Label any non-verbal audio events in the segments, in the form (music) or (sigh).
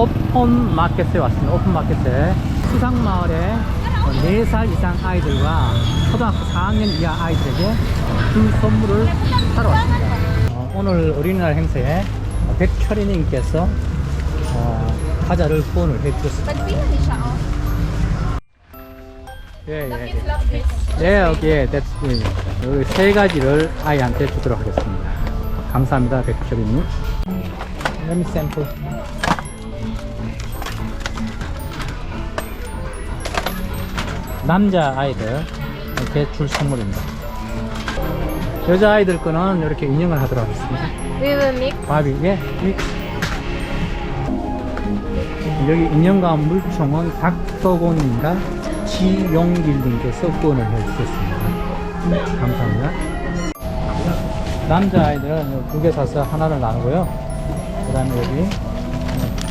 오픈 마켓에 왔습니다. 오픈 마켓에 수상마을에 4살 이상 아이들과 초등학교 4학년 이하 아이들에게 줄 선물을 사러 왔습니다. 어, 오늘 어린이날 행사에 백철이님께서 어, 과자를 후원을 해주셨습니다. 예, 예, 예. 네, that's good. 여기 세 가지를 아이한테 주도록 하겠습니다. 감사합니다, 백철이님. Let me sample. 남자 아이들 이렇게 줄 선물입니다. 여자 아이들 거는 이렇게 인형을 하도록 하겠습니다. We will mix. 바비, 예, 믹스. 여기 인형과 물총은 박덕원님과 지용길 님께서 후원을 해주셨습니다. 감사합니다. 남자 아이들은 두 개 사서 하나를 나누고요. 그 다음에 여기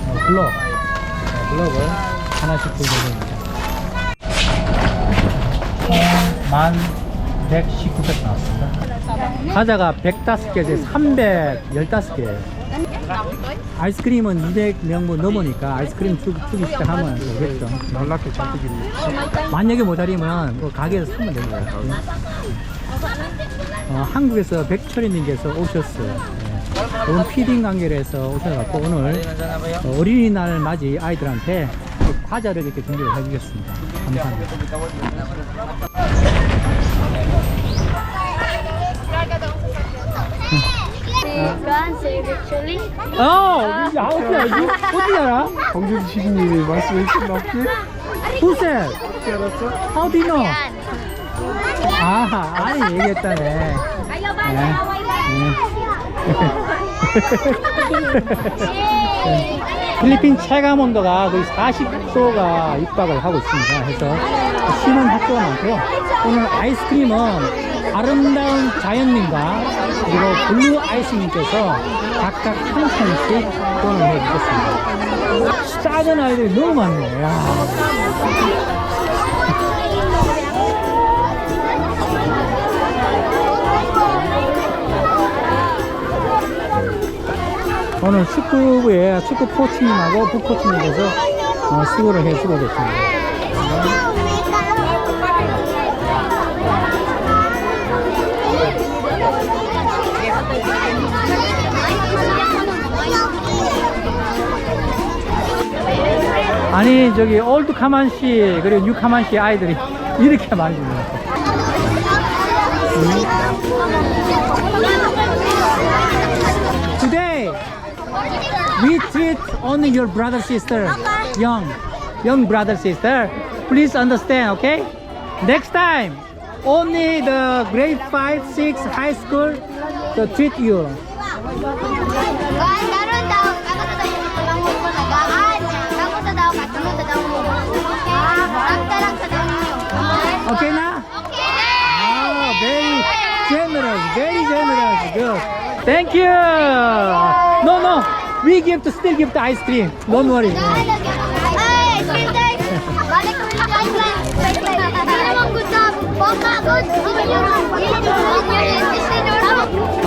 어, 블럭, 어, 블럭을 하나씩 들고 있습니다. 만 119개 나왔습니다. 과자가 105개에서 315개예요. 아이스크림은 200명분 넘으니까 아이스크림 주, 주기 시작하면 되겠죠. 놀랍게 잔뜩 있네. 만약에 모자리면 뭐 가게에서 사면 되는 거예요. 어, 한국에서 백철이님께서 오셨어요. 네. 오늘 피딩 관계에서 오셔갖고 오늘 어, 어린이날 맞이 아이들한테 과자를 이렇게 준비를 해주셨습니다. 감사합니다. 어, 우리 아홉 개 알지? 어떻게 알아? 홍준 시인님이 말씀해 주신 없지? Who said? 어떻게 알았어? How do you know? 아, 아니 얘기했다네. 네. 네. (laughs) 필리핀 체감 온도가 거의 40도가 육박을 하고 있습니다. 그래서 쉬는 학교가 많고요. 오늘 아이스크림은 아름다운 자연님과 그리고 블루 아이스님께서 각각 한 캔씩 후원을 해주셨습니다. 작은 아이들이 너무 많네요. 오늘 축구부에 축구 코치님하고 부코치님께서 어, 수고를 해주고 계십니다. 아니 저기 올드 카만시 그리고 뉴 카만시 아이들이 이렇게 많이 주네요. Today treat only your brother sister. Okay. Young. Young brother sister. Please understand, okay? Next time, only the grade 5, 6 high school to treat you. Okay now? Okay. Oh, very generous, very generous. Good. Thank you. We give to still give the ice cream. Don't worry.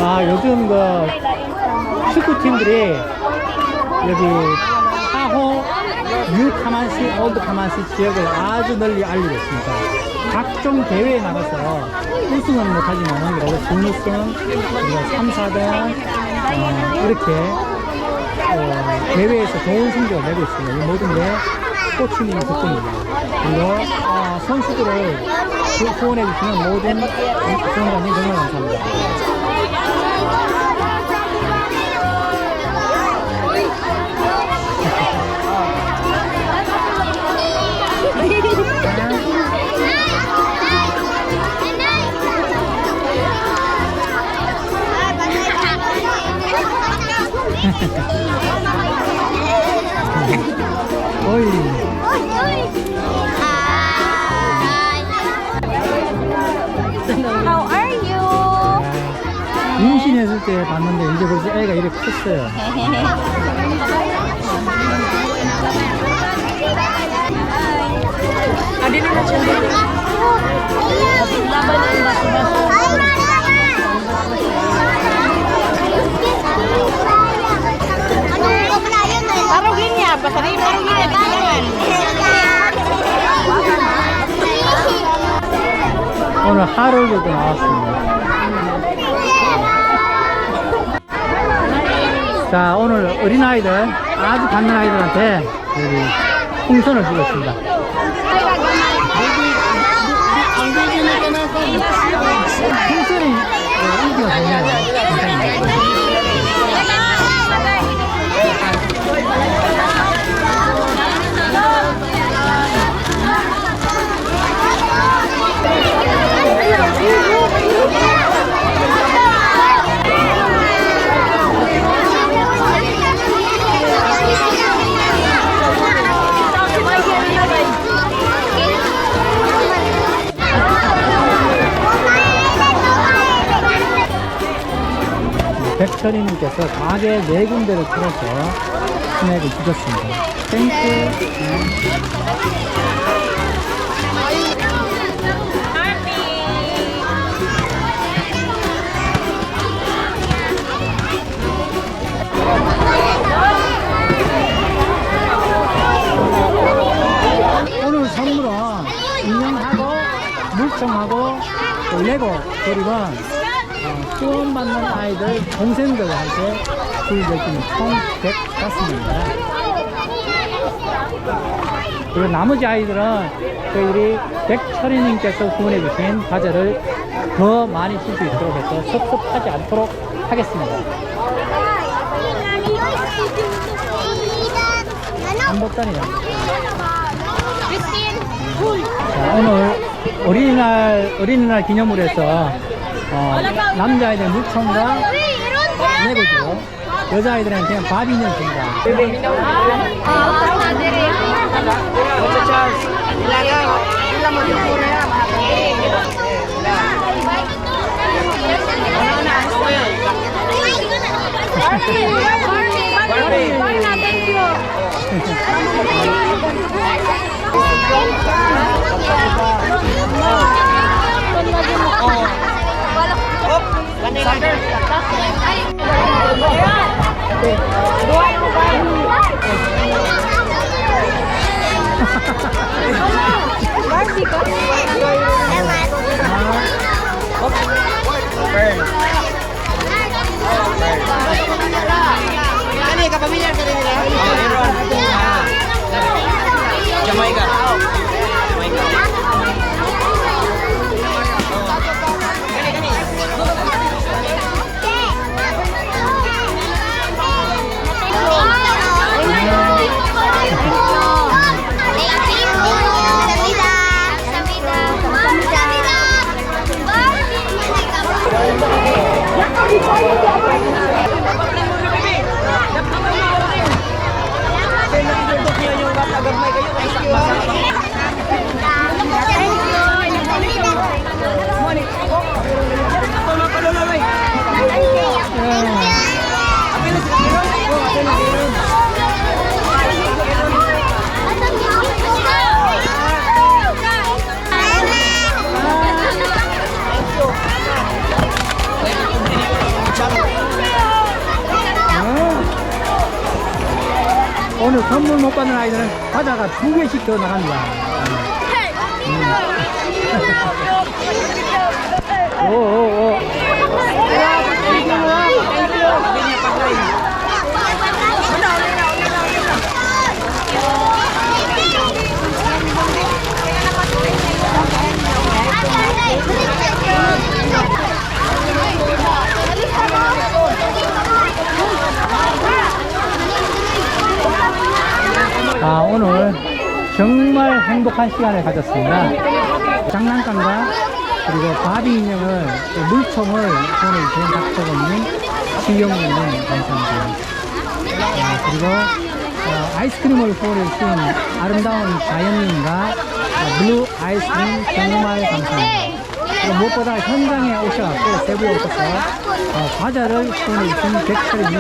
아, 요즘 그 축구팀들이 여기 하호, 뉴 카만시, 올드 카만시 지역을 아주 널리 알리고 있습니다. 각종 대회에 나가서 우승은 못하지만 그래도 그리고 3, 4등 어, 이렇게 어, 대회에서 좋은 성적을 내고 있습니다. 이 모든 게 코치님 덕분입니다. 그리고 어, 선수들을 후- 후원해주시는 모든 후원자님 정말 감사합니다. 어이. How are you? 임신했을 때 봤는데 이제 벌써 애가 이렇게 컸어요. Niya, basta 오늘 하루도 나왔습니다. 자, 오늘 어린아이들, 아주 갓난 아이들한테 풍선을 주겠습니다. 백철이님께서 가게 네 군데를 틀어서 스낵을 주셨습니다. 땡큐. 네. 오늘 선물은 인형하고 물총하고 또 레고 그리고 어, 후원받는 아이들 동생들한테 줄 내기는 총 105입니다. 그리고 나머지 아이들은 저희들이 백철이님께서 후원해 주신 과자를 더 많이 쓸 수 있도록 해서 섭섭하지 않도록 하겠습니다. 한보따리요. 자, 오늘 어린이날 어린이날 기념으로 해서 어, 남자아이들 물총과 내고 주고 여자아이들은 그냥 밥 인형 줍니다. Barbie ko? Ewan. Burn. Ano yung kapamilyar ka rin nila? Oo, meron. Jamaica. Agad may kayo, isang basa. 오늘 선물 못 받는 아이들은 과자가 두 개씩 더 나갑니다. 음. 오, 오, 오. 아, 오늘 정말 행복한 시간을 가졌습니다. 장난감과 그리고 바비 인형을 또 물총을 손에 쥔 박정원님, 신경님님 감사합니다. 아, 그리고 어, 아이스크림을 후원해 주신 아름다운 자연님과 어, 블루 아이스크림 정말 감사합니다. 무엇보다 현장에 오셔서 세부에 오셔서 어, 과자를 후원해 주신 백철이님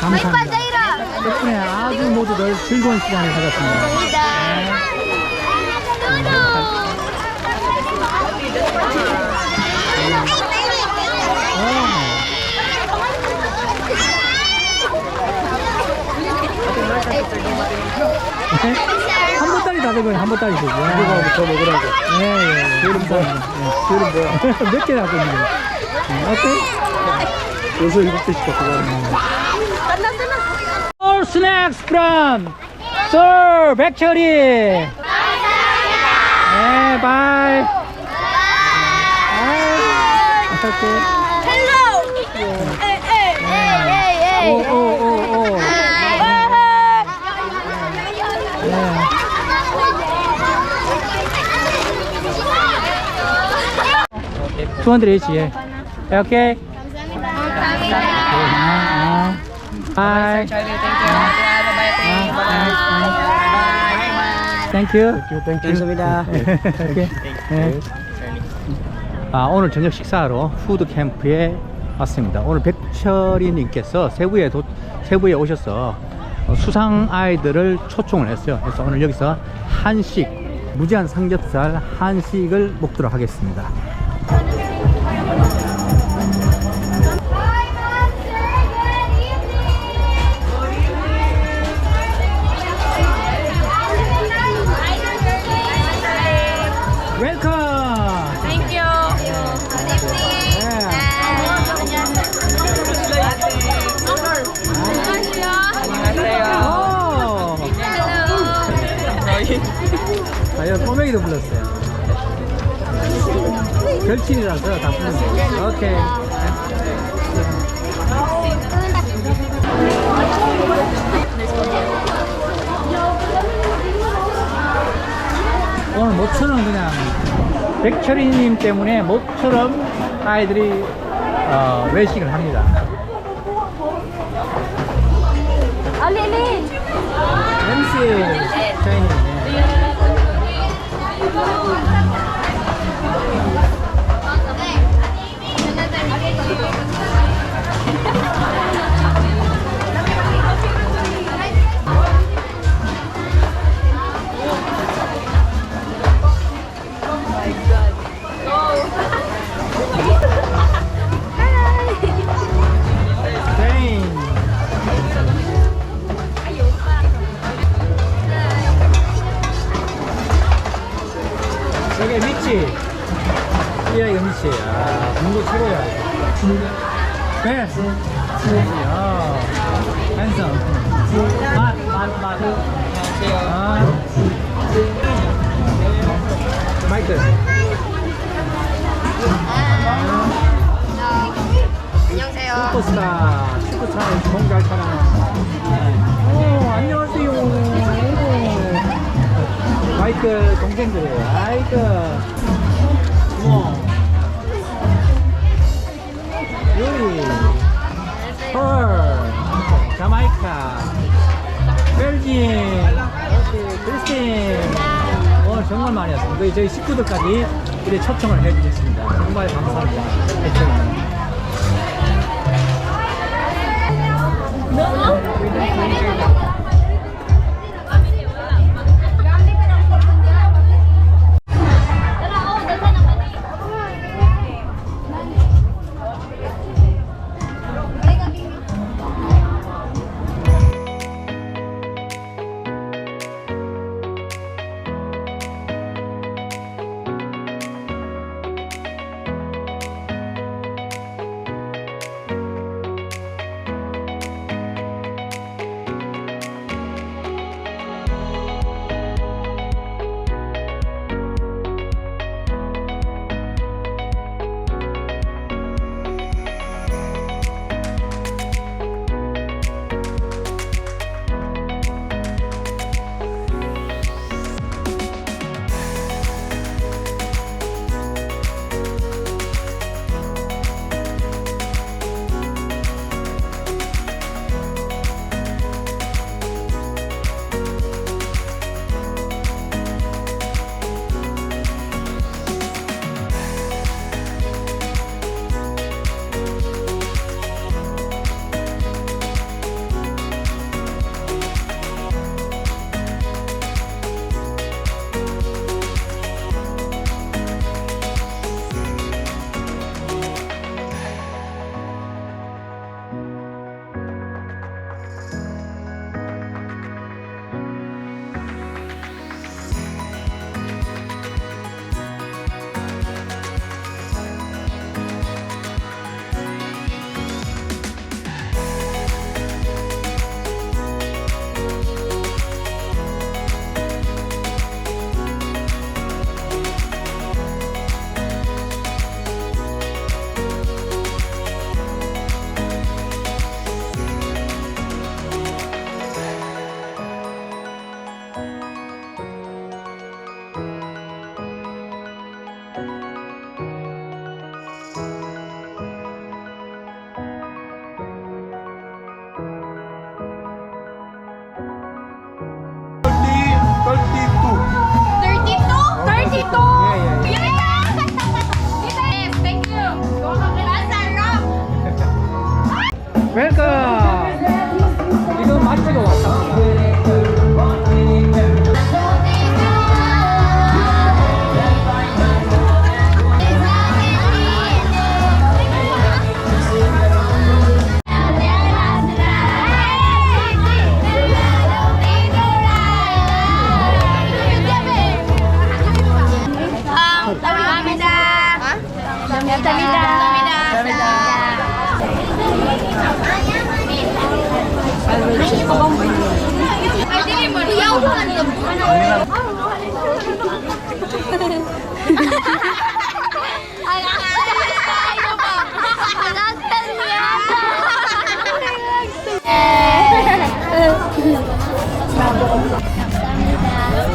감사합니다. 덕분에 아주 모두들 즐거운 시간을 가졌습니다. 네? 한 보따리 더 아들분 한번 따주시죠. 이거 더 먹으라고. 예, 예. 이름 뭐야? 이름 뭐야? (laughs) 몇개 갖고 있는 거예요? 어때? 여섯 일곱 개씩 갖고 가는 거. All snacks from Sir Factory. 네, bye. 오케이. 오, 오, 오, 오. 네. Two hundred each, yeah. Okay. 아, 아. Bye. Thank you. 땡큐. 감사합니다. 오케이. 네. 아, 오늘 저녁 식사하러 푸드 캠프에 왔습니다. 오늘 백철이님께서 세부에 도, 세부에 오셔서 어, 수상 아이들을 초청을 했어요. 그래서 오늘 여기서 한식 무제한 삼겹살 한식을 먹도록 하겠습니다. 아, 이거 꼬맹이도 불렀어요. 결실이라서 다 불렀어요. 오케이. 오늘 모처럼 그냥 백철이님 때문에 모처럼 아이들이 어, 외식을 합니다. MC 샤이니. 아. 마이클. 안녕하세요. 슈퍼스타. 슈퍼스타 공잘 타는. 오, 안녕하세요. 오. 마이클 동생들이에요. 아이고. 우와. 요리. 펄. 자마이카. 벨기에. 말씀을 정말 많이 왔습니다. 저희 식구들까지 이렇게 초청을 해주셨습니다. 정말 감사합니다. 애청자.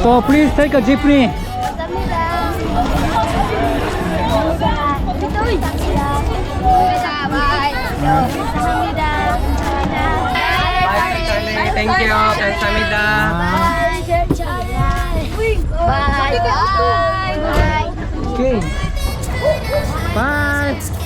So please take a jeepney. Thank you. Bye. Bye. Bye. Bye. Okay. Bye.